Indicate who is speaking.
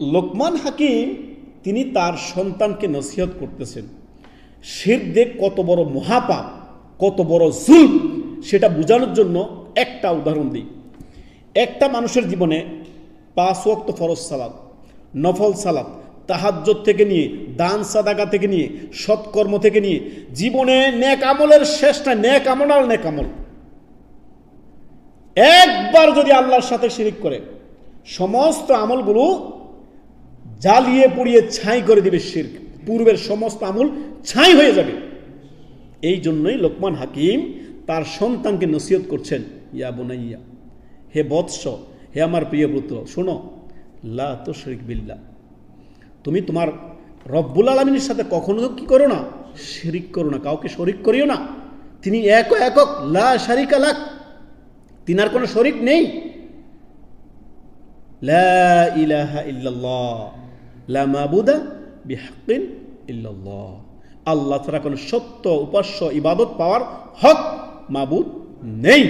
Speaker 1: লোকমান হাকিম, তিনি তার সন্তানকে নসিহত করতেছেন। শির দেখ কত বড় মহাপাপ, কত বড় জুল সেটা বোঝানোর জন্য একটা উদাহরণ দিই। একটা মানুষের জীবনে পাঁচ ওয়াক্ত ফরজ সালাদ নফল সালাদ তাহাজ্জত থেকে নিয়ে, দান সাদাকা থেকে নিয়ে, সৎকর্ম থেকে নিয়ে, জীবনে নেক আমলের শেষটা ন্যাক আমল আর নেক আমল। একবার যদি আল্লাহর সাথে শিরিক করে, সমস্ত আমলগুলো জ্বালিয়ে পুড়িয়ে ছাই করে দিবে শির্ক। পূর্বের সমস্ত আমল ছাই হয়ে যাবে। এই জন্যই লোকমান হাকিম তার সন্তানকে নসিহত করছেন, ইয়া বোনাইয়া, হে বৎস, হে আমার প্রিয় পুত্র, শোনো, লা তো শরিক বিল্লা তুমি তোমার রব্বুল আলমিনের সাথে কখনো কি করো না? শিরিক করো না, কাউকে শরিক করিও না। তিনি এক একক, লা শারিকা লাক, তিনার কোনো শরিক নেই। লা ইলাহা ইল্লাল্লাহ। লা মাবুদা বিহাক্কিন ইল্লাল্লাহ। আল্লাহ ছাড়া কোনো সত্য উপাস্য ইবাদত পাওয়ার হক মাবুদ নেই।